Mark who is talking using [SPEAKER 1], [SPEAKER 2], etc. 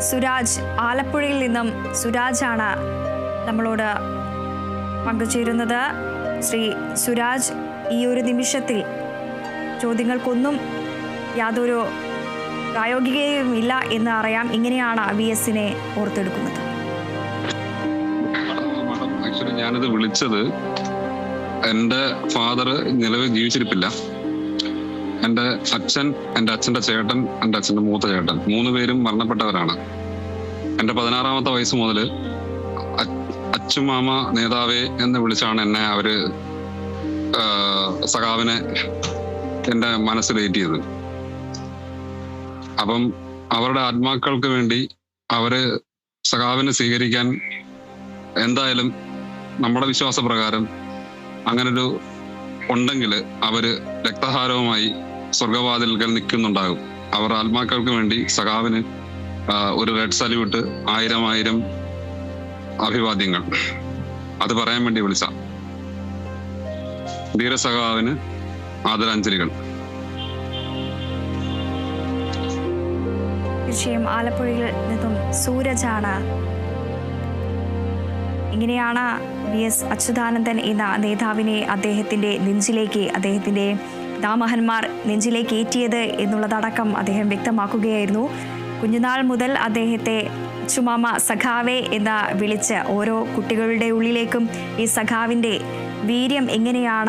[SPEAKER 1] സുരാജ് ആലപ്പുഴയിൽ നിന്നും സുരാജാണ് നമ്മളോട് പങ്കുചേരുന്നത്. ശ്രീ സുരാജ് ഈ ഒരു നിമിഷത്തിൽ ചോദ്യങ്ങൾക്കൊന്നും യാതൊരു പ്രായോഗികയും ഇല്ല എന്ന് അറിയാം. ഇങ്ങനെയാണ് വി എസിനെ ഓർത്തെടുക്കുന്നത്
[SPEAKER 2] ഞാനിത് വിളിച്ചത് എന്റെ ഫാദർ നിലവിൽ ജീവിച്ചിരിപ്പില്ല. എന്റെ അച്ഛൻ എന്റെ അച്ഛന്റെ ചേട്ടൻ എന്റെ അച്ഛന്റെ മൂത്ത ചേട്ടൻ. മൂന്ന് പേരും മരണപ്പെട്ടവരാണ്. എന്റെ പതിനാറാമത്തെ വയസ്സ് മുതൽ അച്ഛമാമ നേതാവേ എന്ന് വിളിച്ചാണ് എന്നെ അവർ സഖാവിനെ എന്റെ മനസ്സിലേറ്റിയത് അപ്പം അവരുടെ ആത്മാക്കൾക്ക് വേണ്ടി അവർ സഖാവിനെ സ്വീകരിക്കാൻ എന്തായാലും നമ്മുടെ വിശ്വാസപ്രകാരം അങ്ങനൊരു ഉണ്ടെങ്കിൽ അവർ രക്തഹാരവുമായി സ്വർഗവാതിൽക്കൽ നിൽക്കുന്നുണ്ടാകും. അവർ ആത്മാക്കൾക്ക് വേണ്ടി സഖാവിന് ഒരു റെഡ് സല്യൂട്ട് ആയിരം ആയിരം അഭിവാദ്യങ്ങൾ. അത് പറയാൻ വേണ്ടി വിളിച്ച. ധീരസഖാവിന് ആദരാഞ്ജലികൾ.
[SPEAKER 1] തീർച്ചയായും ആലപ്പുഴയിൽ നിന്നും സൂരജാണ്. ഇങ്ങനെയാണ് വി എസ് അച്യുതാനന്ദൻ എന്ന നേതാവിനെ അദ്ദേഹത്തിന്റെ നെഞ്ചിലേക്ക് അദ്ദേഹത്തിന്റെ പിതാമഹന്മാർ നെഞ്ചിലേക്ക് ഏറ്റിയത് എന്നുള്ളതടക്കം അദ്ദേഹം വ്യക്തമാക്കുകയായിരുന്നു. കുഞ്ഞുനാൾ മുതൽ അദ്ദേഹത്തെ ചുമാമ സഖാവെ എന്ന് വിളിച്ച് ഓരോ കുട്ടികളുടെ ഉള്ളിലേക്കും ഈ സഖാവിന്റെ വീര്യം എങ്ങനെയാണ്